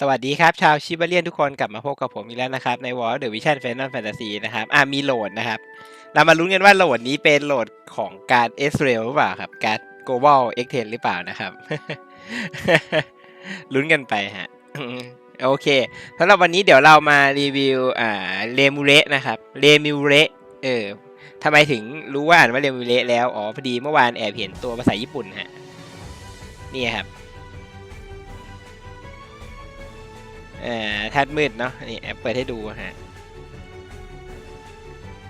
สวัสดีครับ ชาวชิบาเลียนทุกคนกลับมาพบกับผมอีกแล้วนะครับ ในวอลเดอะวิชั่นแฟนตาแฟนตาซีนะครับอ่ามีโหลดนะครับ เรามาลุ้นกันว่าโหลดนี้เป็นโหลดของการเอสเรลหรือเปล่าครับ การ global x 1 0หรือเปล่านะครับ ลุ้นกันไปฮะโอเคสำหรับวันนี้เดี๋ยวเรามารีวิวอ่าเลมูเรนะครับเลมิเรเออทำไมถึงรู้ว่าอ่านว่าเลมิเรแล้วอ๋อพอดีเมื่อวานแอบเห็นตัวภาษาญี่ปุ่นฮะนี่ครับ เอ่อธาตุมืดเนาะนี่แอปเปิดให้ดูฮะ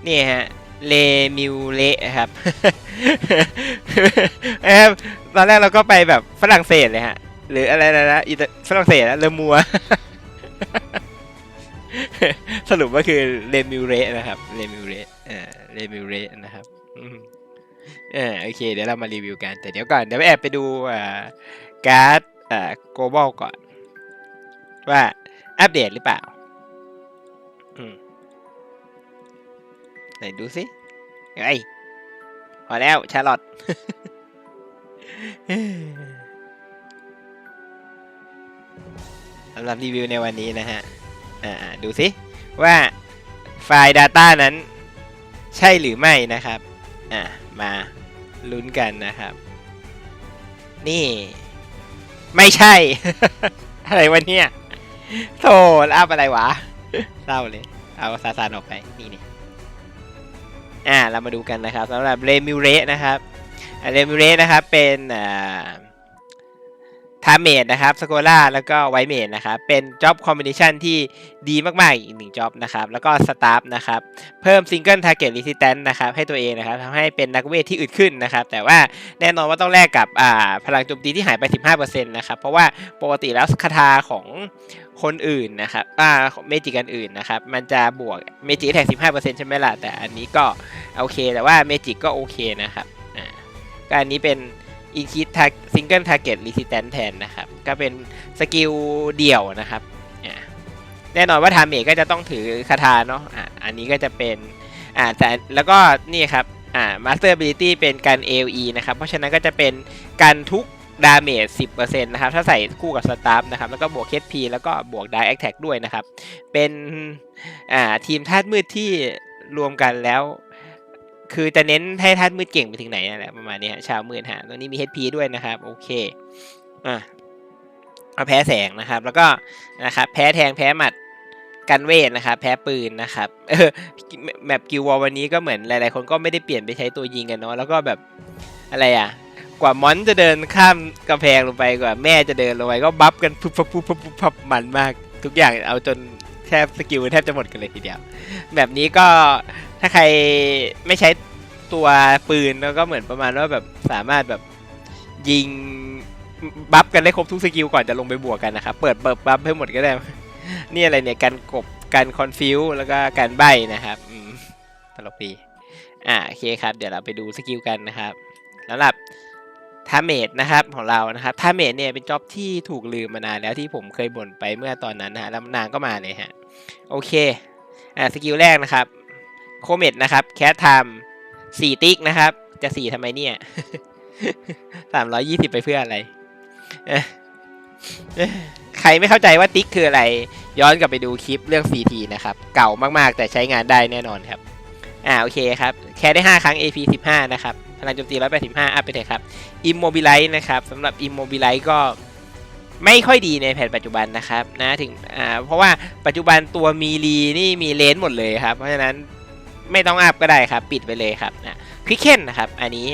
นี่ฮะเลมิวเลครับแอบตอนแรกเราก็ไปแบบฝรั่งเศสเลยฮะ หรืออะไรนะนะอิตาฝรั่งเศสนะเลมัว สรุปก็คือเลมิวเรนะครับเลมิวเรเอ่อเลมิวเรนะครับอืมเออโอเค เดี๋ยวเรามารีวิวกัน แต่เดี๋ยวก่อน เดี๋ยวแอบไปดูอ่าการ์ดอ่า global ก่อน ว่า อัปเดตหรือเปล่าอืมไหนดูสิไอ้ยพอแล้วชาร์ลอตสำหรับรีวิวในวันนี้นะฮะ อ่าดูสิว่าไฟล์ Data นั้นใช่หรือไม่นะครับ อ่ามาลุ้นกันนะครับ นี่ ไม่ใช่ อะไรวะเนี่ย โธ่อัพอะไรวะเศร้าเลย เอาซาซานออกไป นี่นี่อ่า เรามาดูกันนะครับสำหรับเรมิวเรสนะครับเรมิวเรสนะครับ เป็นอ่า ทาเมดนะครับสโกล่าแล้วก็ไวเมดนะครับเป็นจ็อบคอมบิเนชันที่ดีมากๆอีกหนึ่งจ็อบนะครับแล้วก็สตาฟนะครับเพิ่มซิงเกิลทาร์เก็ตรีสิ t แ n นนะครับให้ตัวเองนะครับทำให้เป็นนักเวทที่อึดขึ้นนะครับแต่ว่าแน่นอนว่าต้องแลกกับอ่าพลังโจมตีที่หายไป 15%นะครับเพราะว่าปกติแล้วคาถาของคนอื่นนะครับอ่าเมจิกันอื่นนะครับ มันจะบวกเมจิแท็ก15%ใช่ไหมล่ะ แต่อันนี้ก็โอเค แต่ว่าเมจิก็โอเคนะครับ อ่าก็อันนี้เป็น อินคิดซิงเกิลทาร์เก็ตรีสิแ n นแทนนะครับ ก็เป็นสกิลเดี่ยวนะครับ แน่นอนว่าทาเมก็จะต้องถือคาถาเนาะอ่าอันนี้ก็จะเป็นอ่าแต่แล้วก็นี่ครับอ่า Master Ability เป็นการ AOE นะครับ เพราะฉะนั้นก็จะเป็นการทุกดาเมจ 10%นะครับ ถ้าใส่คู่กับสตาร์นะครับ แล้วก็บวก HP แล้วก็บวก Die Attack ด้วยนะครับ เป็นอ่าทีมธาตุมืดที่รวมกันแล้ว คือจะเน้นให้ธาตุมืดเก่งไปถึงไหนนั่นแหละประมาณนี้ฮะชาวมืดฮะตัวนี้มี HP ด้วยนะครับ โอเคอ่าเอาแพ้แสงนะครับ แล้วก็นะครับแพ้แทงแพ้หมัดกันเวทนะครับ แพ้ปืนนะครับเออแมปกิววอลวันนี้ก็เหมือนหลาย ๆ คนก็ไม่ได้เปลี่ยนไปใช้ตัวยิงกันเนาะแล้วก็แบบอะไรอะ กว่ามอนจะเดินข้ามกำแพงลงไปกว่าแม่จะเดินลงไปก็บัฟกันปุ๊บปุ๊บปุ๊บปุ๊บปุ๊บมันมาก ทุกอย่างเอาจนแทบสกิลแทบจะหมดกันเลยทีเดียวแบบนี้ก็ ถ้าใครไม่ใช้ตัวปืนแล้วก็เหมือนประมาณว่าแบบสามารถแบบยิงบัฟกันได้ครบทุกสกิลก่อนจะลงไปบวกกันนะครับ เปิดเปิดบัฟให้หมดก็ได้ นี่อะไรเนี่ยการกบการคอนฟิวแล้วก็การใบนะครับตลกดีอ่าโอเคครับ เดี๋ยวเราไปดูสกิลกันนะครับสำหรับทาเมดนะครับของเรานะครับทาเมดเนี่ยเป็นจ็อบที่ถูกลืมมานานแล้วที่ผมเคยบ่นไปเมื่อตอนนั้นนะฮะแล้วนางก็มาเลยฮะโอเคอ่าสกิลแรกนะครับ โคเมดนะครับ แคทไทม์สี่ติ๊กนะครับ จะสี่ทำไมเนี่ยสามร้อยยี่สิบไปเพื่ออะไร ใครไม่เข้าใจว่าติ๊กคืออะไร ย้อนกลับไปดูคลิปเรื่อง CT นะครับ เก่ามากๆ แต่ใช้งานได้แน่นอนครับ อ่าโอเคครับ แค่ได้ 5 ครั้ง AP 15 นะครับ พลังโจมตี 185 อัพไปเลยครับ Immobilize นะครับสำหรับ Immobilize ก็ไม่ค่อยดีในแผนปัจจุบันนะครับนะถึงอ่าเพราะว่าปัจจุบันตัวมีรีนี่มีเลนหมดเลยครับ เพราะฉะนั้น ไม่ต้องอัพก็ได้ครับ ปิดไปเลยครับนะควิกเคนนะครับ อันนี้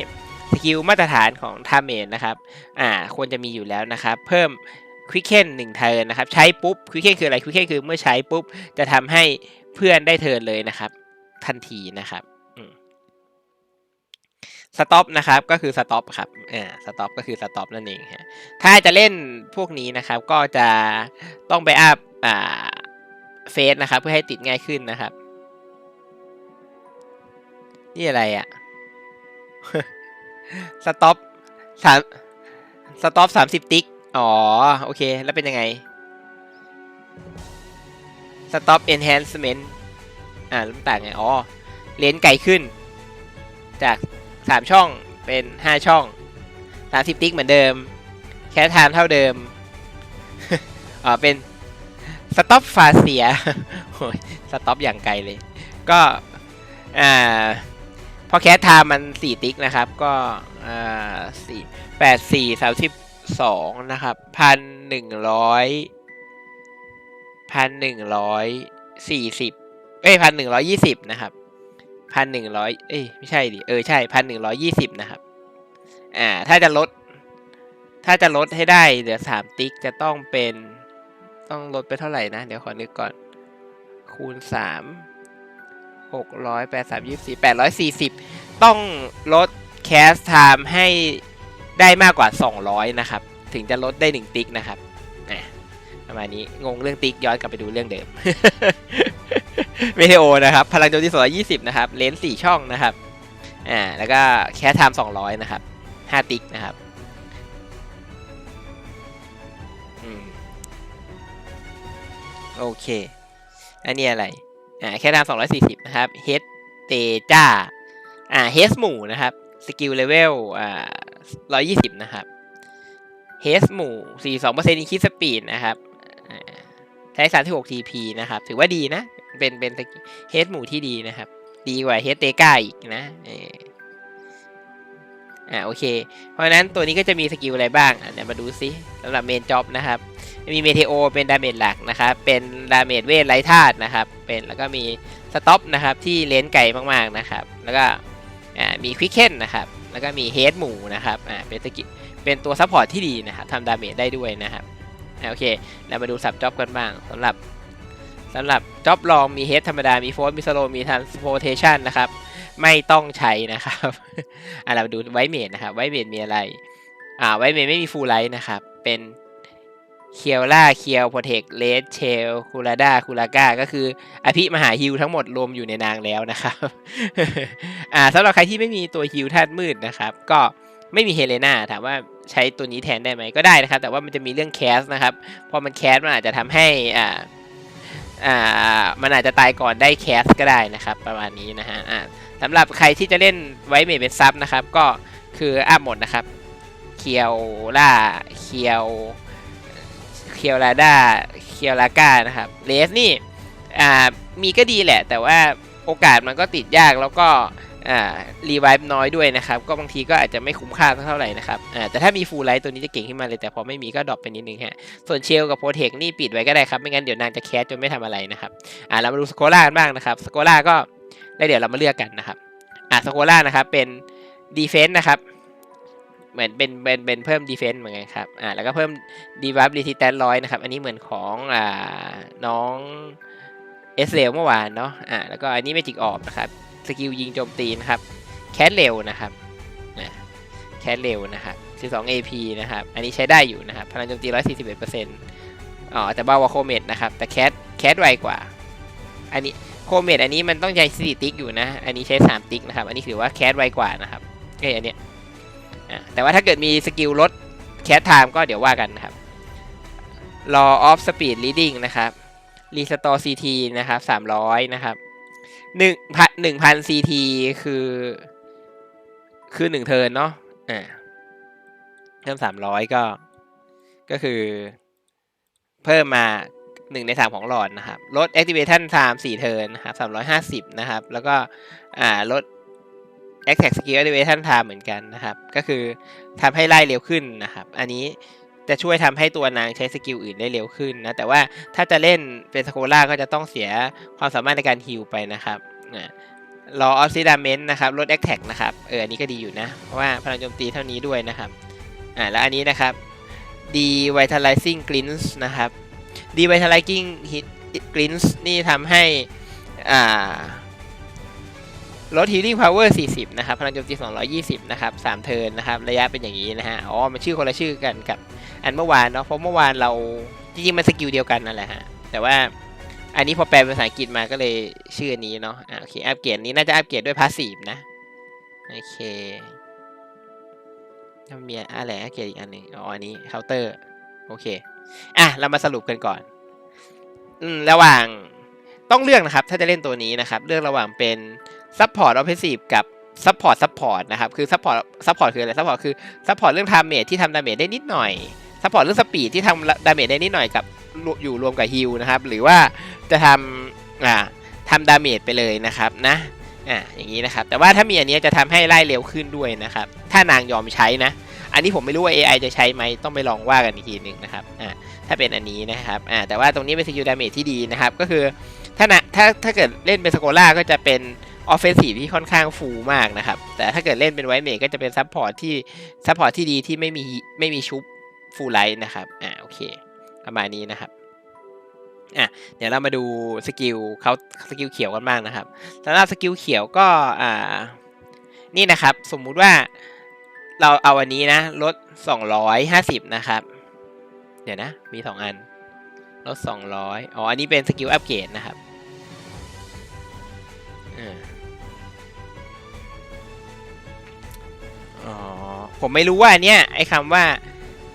สกิลมาตรฐานของทาเมนนะครับ อ่า ควรจะมีอยู่แล้วนะครับ เพิ่มควิกเคนหนึ่งเทิร์นนะครับ ใช้ปุ๊บควิกเคนคืออะไรควิกเคนคือเมื่อใช้ปุ๊บ จะทำให้เพื่อนได้เทิร์นเลยนะครับ ทันทีนะครับสต็อปนะครับก็คือสต็อปครับอ่าสต็อปก็คือสต็อปนั่นเองฮะถ้าจะเล่นพวกนี้นะครับ ก็จะต้องไปอัพอ่าเฟสนะครับ เพื่อให้ติดง่ายขึ้นนะครับ นี่อะไรอะ่ะสต็อปสามสต็อปสามสิบติ๊ก อ๋อ โอเค แล้วเป็นยังไง สต็อปเอนแฮนซ์เมนต์อ่าแล้วมันต่างไง อ๋อ เลนไกลขึ้น จากสามช่องเป็นห้าช่องสามสิบติ๊กเหมือนเดิม แค่ไทม์เท่าเดิม อ๋อ เป็นสต็อปฟาเซียโอ้ยสต็อปอย่างไกลเลย ก็ อ่า พอแคสไทม์มันสี่ติ๊กนะครับ ก็อ่าสี่แปดสี่สามสิบสองนะครับพันหนึ่งร้อยพันหนึ่งร้อยสี่สิบเอ้ยพันหนึ่งร้อยยี่สิบนะครับพันหนึ่งร้อยเอ้ยไม่ใช่ดิเออใช่พันหนึ่งร้อยยี่สิบนะครับอ่าถ้าจะลด ถ้าจะลดให้ได้เหลือสามติ๊กจะต้องเป็นต้องลดไปเท่าไหร่นะ เดี๋ยวขอนึกก่อน คูณสาม หกร้อยแปดสามยี่สี่แปดร้อยสี่สิบต้องลดแคสไทม์ให้ได้มากกว่า 200 นะครับ ถึงจะลดได้ 1 ติ๊กนะครับอะประมาณนี้งงเรื่องติ๊กย้อนกลับไปดูเรื่องเดิมเมเทโอนะครับ พลังโจมตี220 นะครับ เลนส์4ช่องนะครับอ่าแล้วก็แคสไทม์200 นะครับ 5 ติ๊กนะครับอืมโอเค อันนี้อะไร อ่าแค่ทำ240นะครับเฮดเตจ้าอ่าเฮสหมู่นะครับสกิลเลเวลอ่าร้อยยี่สิบนะครับเฮสหมู่สี่สองเปอร์เซ็นคิสปีดนะครับใช้สาใช้36 TP นะครับ ถือว่าดีนะ เป็นเป็นเฮสหมู่ที่ดีนะครับ ดีกว่าเฮสเตก้าอีกนะเอ่าโอเค เพราะฉะนั้นตัวนี้ก็จะมีสกิลอะไรบ้างอะเดี๋ยวมาดูซิสำหรับเมนจ็อบนะครับ มีเมเทโอเป็นดาเมจหลักนะครับ เป็นดาเมจเวทไร้ธาตุนะครับ เป็นแล้วก็มีสต็อปนะครับที่เลนไกลมากๆนะครับ แล้วก็อ่ามีควิกเคนนะครับ แล้วก็มีเฮดหมูนะครับอ่าเป็นสกิลเป็นตัวซัพพอร์ตที่ดีนะครับทำดาเมจได้ด้วยนะครับอ่าโอเคเรามาดูสับจ็อบกันบ้างสำหรับสำหรับจ็อบลองมีเฮดธรรมดา มีโฟร์มีสโลมีทันสโพเทชันนะครับ ไม่ต้องใช้นะครับอ่าเราดูไวเมดนะครับไวเมดมีอะไร อ่าไวเมดไม่มีฟูลไลท์นะครับ เป็นเคียวล่าเคียวโปรเทคเลสเชลคูลาดาคูลาก้าก็คืออภิมหาฮิวทั้งหมดรวมอยู่ในนางแล้วนะครับอ่าสำหรับใครที่ไม่มีตัวฮิวธาตุมืดนะครับ ก็ไม่มีเฮเลนาถามว่าใช้ตัวนี้แทนได้ไหมก็ได้นะครับ แต่ว่ามันจะมีเรื่องแคสนะครับพอมันแคสมันอาจจะทำให้อ่าอ่ามันอาจจะตายก่อนได้แคสก็ได้นะครับ ประมาณนี้นะฮะอ่า สำหรับใครที่จะเล่นไว้เมดเป็นซับนะครับ ก็คืออัพหมดนะครับ เคียวล่า เคียว เคียวลาด้า เคียวลาก้านะครับ เลสนี่ อ่า มีก็ดีแหละ แต่ว่าโอกาสมันก็ติดยากแล้วก็อ่ารีไวฟ์น้อยด้วยนะครับ ก็บางทีก็อาจจะไม่คุ้มค่าเท่าไหร่นะครับอ่าแต่ถ้ามีฟูลไลท์ตัวนี้จะเก่งขึ้นมาเลย แต่พอไม่มีก็ดรอปไปนิดนึงฮะ ส่วนเชลกับโปรเทคนี่ปิดไว้ก็ได้ครับ ไม่งั้นเดี๋ยวนางจะแคสจนไม่ทำอะไรนะครับอ่าเรามาดูสโคล่ากันบ้างนะครับ สโคล่าก็ แล้วเดี๋ยวเรามาเลือกกันนะครับอ่าสโคล่านะครับเป็นดีเฟนต์นะครับเหมือนเป็นเป็นเป็นเพิ่มดีเฟนต์เหมือนกันครับอ่าแล้วก็เพิ่มดีวับรีทิแตนร้อยนะครับ อันนี้เหมือนของอ่าน้องเอสเรลเมื่อวานเนาะอ่าแล้วก็อันนี้เมจิกออฟนะครับสกิลยิงโจมตีนะครับแคสเร็วนะครับอ่าแคสเร็วนะครับ12 AP นะครับ อันนี้ใช้ได้อยู่นะครับ พลังโจมตี 141%อ๋อแต่เบาวาโคเมดนะครับ แต่แคสแคสไวกว่า อันนี้ โคเมดอันนี้มันต้องใช้4ติ๊กอยู่นะ อันนี้ใช้3ติ๊กนะครับ อันนี้ถือว่าแคสไวกว่านะครับเอ้ยอันเนี้ยแต่ว่าถ้าเกิดมีสกิลลดแคสไทม์ก็เดี๋ยวว่ากันนะครับ law of speed reading นะครับ restore ct นะครับสามร้อยนะครับหนึ่งพันหนึ่งพัน ct คือ คือหนึ่งเทิร์นเนาะ อ่า เพิ่มสามร้อยก็ ก็คือ เพิ่มมา หนึ่งในสามของหลอดนะครับ ลด activation time สี่เทิร์นนะครับสามร้อยห้าสิบนะครับ แล้วก็อ่าลด Attack Skill Activation Time เหมือนกันนะครับ ก็คือทำให้ไล่เร็วขึ้นนะครับ อันนี้จะช่วยทำให้ตัวนางใช้สกิลอื่นได้เร็วขึ้นนะ แต่ว่าถ้าจะเล่นเป็นสโคล่าก็จะต้องเสียความสามารถในการฮิลไปนะครับรอออฟซิดาเมนต์นะครับลดแอคแท็กนะครับเอออันนี้ก็ดีอยู่นะ เพราะว่าพลังโจมตีเท่านี้ด้วยนะครับอ่าแล้วอันนี้นะครับ Devitalizing Glints นะครับ Devitalizing Glints นี่ทำให้อ่าลด healing power 40 นะครับ พลังโจมตี 220 นะครับ 3 เทิร์นนะครับ ระยะเป็นอย่างนี้นะฮะ อ๋อ มันชื่อคนละชื่อกันกับอันเมื่อวานเนาะ เพราะเมื่อวานเรา จริงๆ มันสกิลเดียวกันนั่นแหละฮะ แต่ว่าอันนี้พอแปลเป็นภาษาอังกฤษมาก็เลยชื่อนี้เนาะ อ่าโอเค อัปเกรดนี้น่าจะอัปเกรดด้วยพาสซีฟนะ โอเคแล้วมีอะไรอัปเกรดอีกอันหนึ่งอ๋อ อันนี้เคาน์เตอร์ โอเค อะเรามาสรุปกันก่อนอืมระหว่างต้องเลือกนะครับ ถ้าจะเล่นตัวนี้นะครับ เลือกระหว่างเป็นซัพพอร์ตออฟเฟนซีฟกับซัพพอร์ตซัพพอร์ตนะครับ คือซัพพอร์ตซัพพอร์ตคืออะไรซัพพอร์ตคือซัพพอร์ตเรื่องทามเมจที่ทำดาเมจได้นิดหน่อยซัพพอร์ตเรื่องสปีดที่ทำดาเมจได้นิดหน่อยกับอยู่รวมกับฮิลนะครับ หรือว่าจะทำอ่าทำดาเมจไปเลยนะครับนะอ่าอย่างนี้นะครับ แต่ว่าถ้ามีอันนี้จะทำให้ไล่เร็วขึ้นด้วยนะครับ ถ้านางยอมใช้นะ อันนี้ผมไม่รู้ว่า AI จะใช้ไหมต้องไปลองว่ากันอีกทีหนึ่งนะครับอ่าถ้าเป็นอันนี้นะครับอ่าแต่ว่าตรงนี้เป็นสกิลดาเมจที่ดีนะครับ ก็คือถ้านะถ้าถ้าเกิดเล่นเป็นสโกล่าก็จะเป็นออฟเฟนซีฟที่ค่อนข้างฟูลมากนะครับ แต่ถ้าเกิดเล่นเป็นไวเมจก็จะเป็นซัพพอร์ตที่ซัพพอร์ตที่ดีที่ไม่มีไม่มีชุบฟูลไลท์นะครับอ่าโอเคประมาณนี้นะครับอะเดี๋ยวเรามาดูสกิลเขาสกิลเขียวกันบ้างนะครับสำหรับสกิลเขียวก็อ่านี่นะครับ สมมุติว่า เราเอาอันนี้นะลด250นะครับ เดี๋ยวนะ มี2อันลด200อ๋อ อันนี้เป็นสกิลอัปเกรดนะครับอ๋อ ผมไม่รู้ว่าอันเนี้ยไอ้คำว่า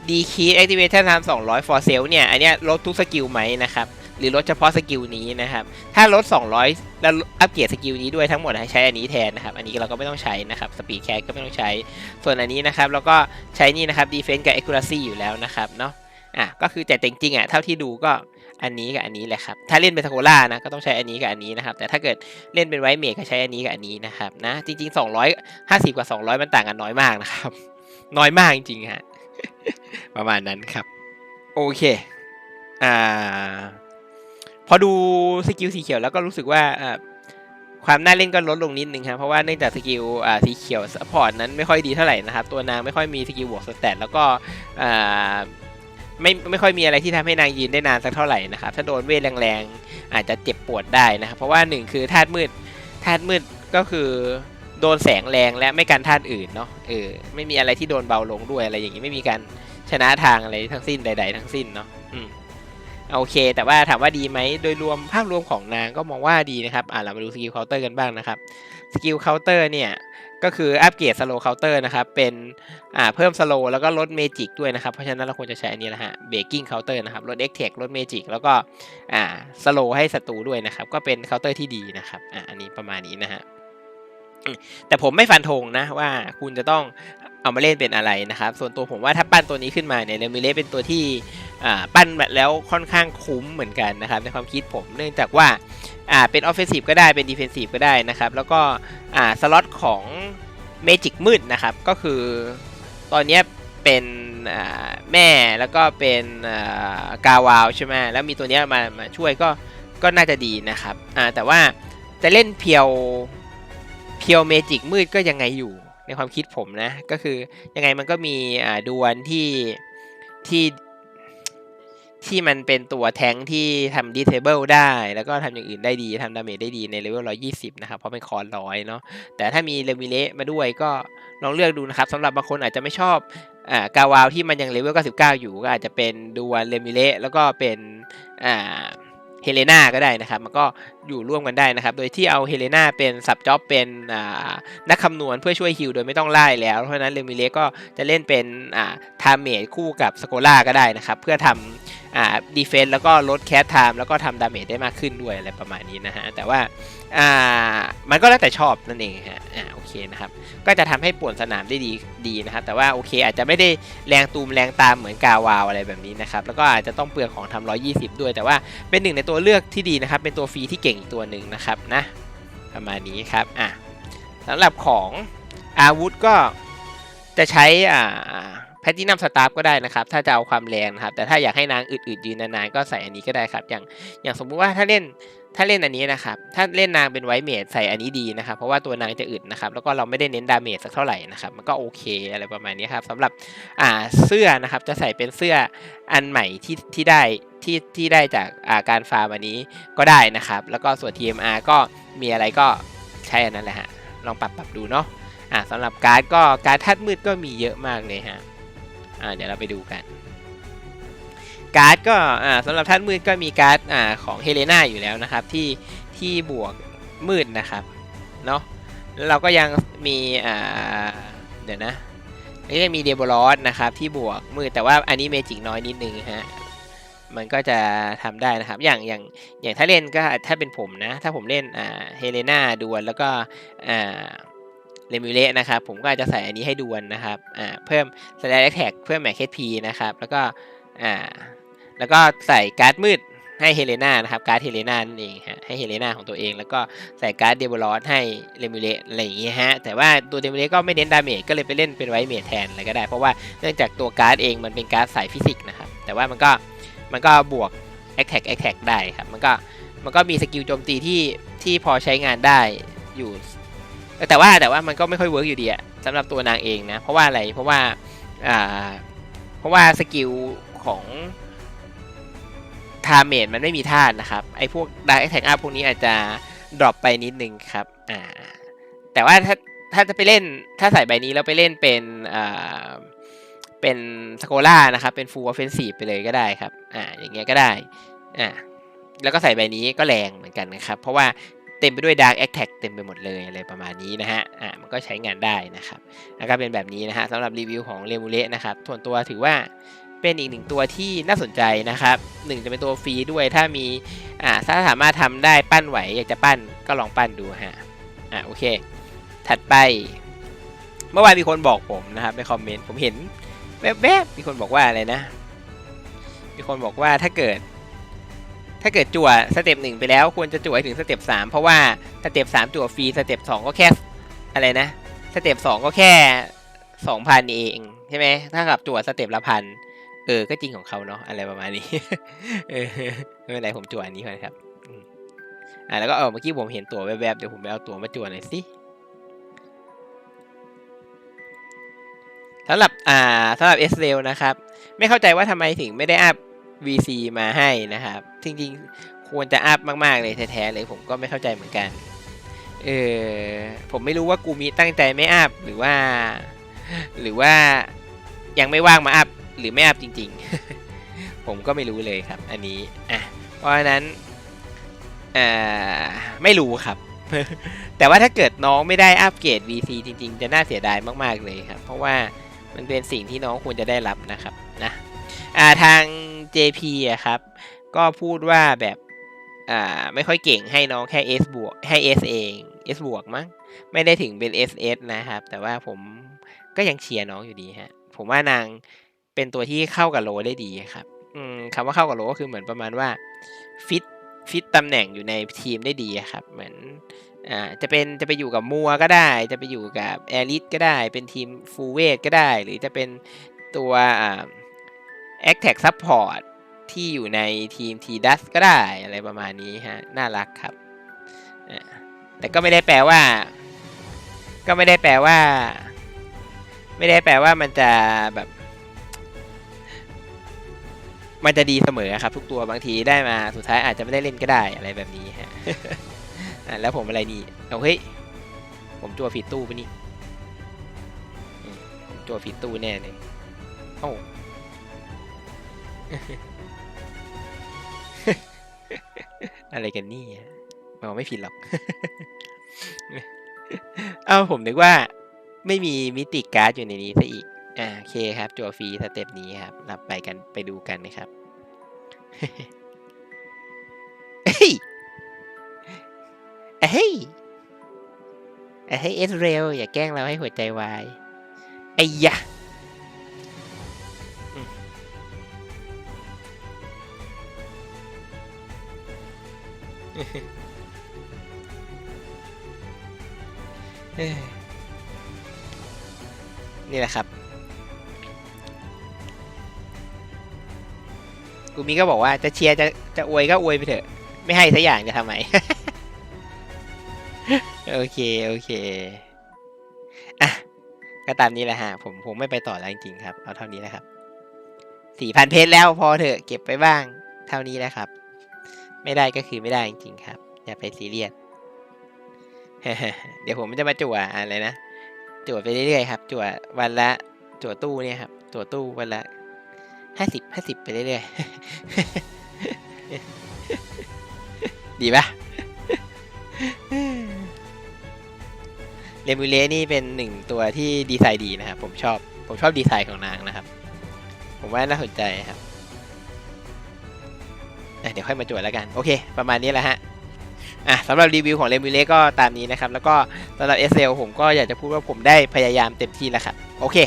d k e y activation time 200 for sale เนี่ย อันเนี้ยลดทุกสกิลไหมนะครับ หรือลดเฉพาะสกิลนี้นะครับ ถ้าลด 200 แล้วอัปเกรดสกิลนี้ด้วยทั้งหมดให้ใช้อันนี้แทนนะครับ อันนี้เราก็ไม่ต้องใช้นะครับ speed cat ก็ไม่ต้องใช้ ส่วนอันนี้นะครับแล้วก็ใช้นี่นะครับ defense กับ accuracy อยู่แล้วนะครับเนาะ อะก็คือแต่จริงๆอะเท่าที่ดูก็อันนี้กับอันนี้แหละครับ ถ้าเล่นเป็นสโคล่านะก็ต้องใช้อันนี้กับอันนี้นะครับ แต่ถ้าเกิดเล่นเป็นไวเมกก็ใช้อันนี้กับอันนี้นะครับนะ จริง ๆ 250 กับ 200 มันต่างกันน้อยมากนะครับ น้อยมากจริงๆฮะ ประมาณนั้นครับ โอเค อ่า พอดูสกิลสีเขียวแล้วก็รู้สึกว่าความน่าเล่นก็ลดลงนิดนึงครับเพราะว่าเนื่องจากสกิลสีเขียวซัพพอร์ตนั้นไม่ค่อยดีเท่าไหร่นะครับ ตัวนางไม่ค่อยมีสกิลบวกสแตทแล้วก็ไม่ไม่ค่อยมีอะไรที่ทำให้นางยืนได้นานสักเท่าไหร่นะครับ ถ้าโดนเวทแรงๆ อาจจะเจ็บปวดได้นะครับ เพราะว่าหนึ่งคือธาตุมืดธาตุมืดก็คือโดนแสงแรงและไม่กันธาตุอื่นเนาะเออไม่มีอะไรที่โดนเบาลงด้วยอะไรอย่างนี้ไม่มีการชนะทางอะไรทั้งสิ้นใด ๆ ทั้งสิ้นเนาะอืม โอเค แต่ว่าถามว่าดีไหมโดยรวมภาพรวมของนางก็มองว่าดีนะครับอ่าเรามาดูสกิลเคาน์เตอร์กันบ้างนะครับสกิลเคาน์เตอร์เนี่ยก็คืออัปเกรดสโลเคาน์เตอร์นะครับเป็นอ่าเพิ่มสโลแล้วก็ลดเมจิกด้วยนะครับเพราะฉะนั้นเราควรจะใช้อันนี้แหละฮะเบรกิ้งเคาน์เตอร์นะครับลดเอ็กเทคลดเมจิกแล้วก็อ่าสโลให้ศัตรูด้วยนะครับก็เป็นเคาน์เตอร์ที่ดีนะครับอ่าอันนี้ประมาณนี้นะฮะ แต่ผมไม่ฟันธงนะว่าคุณจะต้องเอามาเล่นเป็นอะไรนะครับ ส่วนตัวผมว่าถ้าปั้นตัวนี้ขึ้นมาเนี่ยเรมิเลเป็นตัวที่ปั้นแล้วค่อนข้างคุ้มเหมือนกันนะครับในความคิดผมเนื่องจากว่าเป็นออฟเฟนซีฟก็ได้เป็นดีเฟนซีฟก็ได้นะครับ แล้วก็สล็อตของเมจิกมืดนะครับ ก็คือตอนนี้เป็นแม่แล้วก็เป็นกาวาวใช่ไหมแล้วมีตัวนี้มามาช่วยก็ก็น่าจะดีนะครับแต่ว่าจะเล่นเพียว พียวเมจิกมืดก็ยังไงอยู่ในความคิดผมนะ ก็คือยังไงมันก็มีอ่าดวลที่ที่ที่มันเป็นตัวแทงที่ทำดิเทเบิลได้ แล้วก็ทำอย่างอื่นได้ดีทำดาเมจได้ดีในเลเวล120 นะครับ เพราะเป็นคอนร้อยเนาะแต่ถ้ามีเลมิเลมาด้วยก็ลองเลือกดูนะครับสำหรับบางคนอาจจะไม่ชอบอ่ากาวาวที่มันยังเลเวล99 อยู่ก็อาจจะเป็นดวลเลมิเลแล้วก็เป็นอ่า เฮเลนาก็ได้นะครับ มันก็อยู่ร่วมกันได้นะครับ โดยที่เอาเฮเลนาเป็นสับจ็อบเป็นนักคำนวณเพื่อช่วยฮิลโดยไม่ต้องไล่แล้ว เพราะนั้นเรมิเลก็จะเล่นเป็นทามเมจคู่กับสโกล่าก็ได้นะครับ เพื่อทำอดีเฟนต์แล้วก็ลดแคสไทม์แล้วก็ทำดาเมจได้มากขึ้นด้วยอะไรประมาณนี้นะฮะแต่ว่า อ่ามันก็แล้วแต่ชอบนั่นเองฮะอ่าโอเคนะครับ ก็จะทำให้ป่วนสนามได้ดีดีนะครับ แต่ว่าโอเคอาจจะไม่ได้แรงตูมแรงตามเหมือนกาวาวอะไรแบบนี้นะครับ แล้วก็อาจจะต้องเปลืองของทำ120 ด้วย แต่ว่าเป็นหนึ่งในตัวเลือกที่ดีนะครับ เป็นตัวฟรีที่เก่งอีกตัวหนึ่งนะครับนะ ประมาณนี้ครับอะสำหรับของอาวุธก็จะใช้อ่าแพทินัมสตาร์ก็ได้นะครับ ถ้าจะเอาความแรงนะครับ แต่ถ้าอยากให้นางอึดๆยืนนานๆก็ใส่อันนี้ก็ได้ครับ อย่างอย่างสมมุติว่าถ้าเล่น ถ้าเล่นอันนี้นะครับ ถ้าเล่นนางเป็นไวเมดใส่อันนี้ดีนะครับ เพราะว่าตัวนางจะอึดนะครับ แล้วก็เราไม่ได้เน้นดาเมจสักเท่าไหร่นะครับ มันก็โอเคอะไรประมาณนี้ครับสำหรับอ่าเสื้อนะครับ จะใส่เป็นเสื้ออันใหม่ที่ที่ได้ที่ที่ได้จากาการฟาร์มอันนี้ก็ได้นะครับ แล้วก็ส่วน TMR ก็มีอะไรก็ใช้อันนั้นแหละฮะ ลองปรับปรับดูเนาะอ่าสำหรับการ์ดก็การ์ดทัดมืดก็มีเยอะมากเลยฮะอ่าเดี๋ยวเราไปดูกัน การ์ดก็สำหรับท่านมืดก็มีการ์ดของเฮเลนาอยู่แล้วนะครับ ที่ที่บวกมืดนะครับเนาะแล้วเราก็ยังมีเดี๋ยวนะก็จะมีเดโบลอสนะครับที่บวกมืดแต่ว่าอันนี้เมจิกน้อยนิดนึงฮะมันก็จะทำได้นะครับ อย่างอย่างอย่างถ้าเล่นก็ถ้าเป็นผมนะ ถ้าผมเล่นอ่าเฮเลนาดวลแล้วก็อ่าเรมิเลนะครับ ผมก็อาจจะใส่อันนี้ให้ดวลนะครับอ่าเพิ่มสแตทแท็กเพิ่มแมคเคสพีนะครับ แล้วก็อ่า แล้วก็ใส่การ์ดมืดให้เฮเลนานะครับการ์ดเฮเลนานั่นเองฮะให้เฮเลนาของตัวเอง แล้วก็ใส่การ์ดเดบลอสให้เรมิเลอะไรอย่างเงี้ยฮะแต่ว่าตัวเดเลก็ไม่เน้นดาเมจก็เลยไปเล่นเป็นไวเมจแทนอะไรก็ได้ เพราะว่าเนื่องจากตัวการ์ดเองมันเป็นการ์ดสายฟิสิกส์นะครับแต่ว่ามันก็มันก็บวก Attack Attack ได้ครับมันก็มันก็มีสกิลโจมตีที่ที่พอใช้งานได้อยู่ แต่ว่าแต่ว่ามันก็ไม่ค่อยเวิร์กอยู่ดีอะสำหรับตัวนางเองนะเพราะว่าอะไรเพราะว่าอ่าเพราะว่าสกิลของ ทาเมจมันไม่มีธาตุนะครับ ไอ้พวกดาร์ a แท็กอัพพวกนี้อาจจะดรอปไปนิดนึงครับ อ่า แต่ว่าถ้าถ้าจะไปเล่นถ้าใส่ใบนี้แล้วไปเล่นเป็นอ่าเป็นสโคล่านะครับ เป็นฟูลออฟเฟนซีฟไปเลยก็ได้ครับ อ่า อย่างเงี้ยก็ได้ อ่า แล้วก็ใส่ใบนี้ก็แรงเหมือนกันนะครับ เพราะว่าเต็มไปด้วย Dark Attack เต็มไปหมดเลยอะไรประมาณนี้นะฮะ อ่า มันก็ใช้งานได้นะครับแล้วก็เป็นแบบนี้นะฮะสำหรับรีวิวของเรมูเลนะครับส่วนตัวถือว่า เป็นอีกหนึ่งตัวที่น่าสนใจนะครับหนึ่งจะเป็นตัวฟรีด้วยถ้ามีอ่าถ้าสามารถทำได้ปั้นไหวอยากจะปั้นก็ลองปั้นดูฮะอ่าโอเค ถัดไป เมื่อวานมีคนบอกผมนะครับในคอมเมนต์ผมเห็นแวบๆมีคนบอกว่าอะไรนะ มีคนบอกว่าถ้าเกิด ถ้าเกิดจั่วสเต็ปหนึ่งไปแล้วควรจะจั่วให้ถึงสเต็ปสามเพราะว่าสเต็ปสามจั่วฟรีสเต็ปสองก็แค่อะไรนะ สเต็ปสองก็แค่สองพันเองใช่ไหมถ้ากับจั่วสเต็ปละพัน เออ ก็จริงของเขาเนาะอะไรประมาณนี้ เออไม่เป็นไรผมจวอันนี้ก่อนครับอ่าแล้วก็เออเมื่อกี้ผมเห็นตัวแวบๆเดี๋ยวผมไปเอาตัวมาจั่วหน่อยสิสำหรับอ่าสำหรับเอสเนะครับ ไม่เข้าใจว่าทำไมถึงไม่ได้อัพ VC มาให้นะครับ จริงๆ ควรจะอัพมากๆเลยแท้ๆเลยผมก็ไม่เข้าใจเหมือนกัน เออผมไม่รู้ว่ากูมีตั้งใจไม่อัพหรือว่า หรือว่ายังไม่ว่างมาอัพ หรือไม่อัพจริง ๆ ผมก็ไม่รู้เลยครับ อันนี้อะเพราะฉะนั้นอ่าไม่รู้ครับ แต่ว่าถ้าเกิดน้องไม่ได้อัปเกรด VC จริง ๆ จะน่าเสียดายมากๆเลยครับ เพราะว่ามันเป็นสิ่งที่น้องควรจะได้รับนะครับนะอ่าทาง JP อะครับ ก็พูดว่าแบบอ่าไม่ค่อยเก่งให้น้องแค่ S บวกให้ S เอง S บวกมั้งไม่ได้ถึงเป็น SS นะครับ แต่ว่าผมก็ยังเชียร์น้องอยู่ดีฮะ ผมว่านาง เป็นตัวที่เข้ากับโลได้ดีครับอืมคำว่าเข้ากับโลก็คือเหมือนประมาณว่าฟิตฟิตตำแหน่งอยู่ในทีมได้ดีครับ เหมือนอ่าจะเป็นจะไปอยู่กับมัวก็ได้ จะไปอยู่กับแอริสก็ได้ เป็นทีมฟูเวทก็ได้ หรือจะเป็นตัวอ่า a c t a c Support ที่อยู่ในทีม t d u s ก็ได้อะไรประมาณนี้ฮะ น่ารักครับอ่าแต่ก็ไม่ได้แปลว่า ก็ไม่ได้แปลว่า ไม่ได้แปลว่ามันจะแบบ มันจะดีเสมอครับ ทุกตัวบางทีได้มาสุดท้ายอาจจะไม่ได้เล่นก็ได้อะไรแบบนี้ฮะแล้วผมอะไรนี่เอาเฮ้ยผมจัวผิดตู้ปะนี่ผมจัวผิดตู้แน่เลยโอ้อะไรกันนี่มองไม่ผิดหรอก เอ้าผมนึกว่าไม่มีมิติการ์ดอยู่ในนี้ซะอีก อ่าโอเคครับจัวฟรีสเต็ปนี้ครับรับไปกันไปดูกันนะครับเฮ้ยเฮ้ยเฮ้ยเอสเรลอย่าแกล้งเราให้หัวใจวายไอ้ยะนี่แหละครับ กูมีก็บอกว่าจะเชียร์จะจะอวยก็อวยไปเถอะ ไม่ให้สักอย่างจะทำไม โอเค โอเคอะก็ตามนี้แหละฮะผมผมไม่ไปต่อแล้วจริงๆครับ เอาเท่านี้นะครับสี่พันเพจแล้วพอเถอะเก็บไปบ้าง เท่านี้แหละครับ ไม่ได้ก็คือไม่ได้จริงๆครับ อย่าไปซีเรียสเดี๋ยวผมจะมาจั่วอะไรนะจั่วไปเรื่อยๆครับจั่ววันละจั่วตู้เนี่ยครับจั่วตู้วันละ ห้าสิบห้าสิบไปเรื่อยๆ ดีปะเรมูเลนี่เป็นหนึ่งตัวที่ดีไซน์ดีนะครับ ผมชอบ ผมชอบดีไซน์ของนางนะครับ ผมว่าน่าสนใจครับเดี๋ยวค่อยมาจวดแล้วกัน โอเค ประมาณนี้แหละฮะอะสำหรับรีวิวของเรมูเลก็ตามนี้นะครับ แล้วก็สำหรับเอสเซลผมก็อยากจะพูดว่าผมได้พยายามเต็มที่แล้วครับ โอเค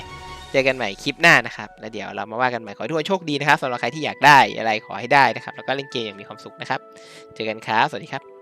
เจอกันใหม่คลิปหน้านะครับ แล้วเดี๋ยวเรามาว่ากันใหม่ขอให้ทุกคนโชคดีนะครับสำหรับใครที่อยากได้อะไรขอให้ได้นะครับ แล้วก็เล่นเกมอย่างมีความสุขนะครับ เจอกันครับ สวัสดีครับ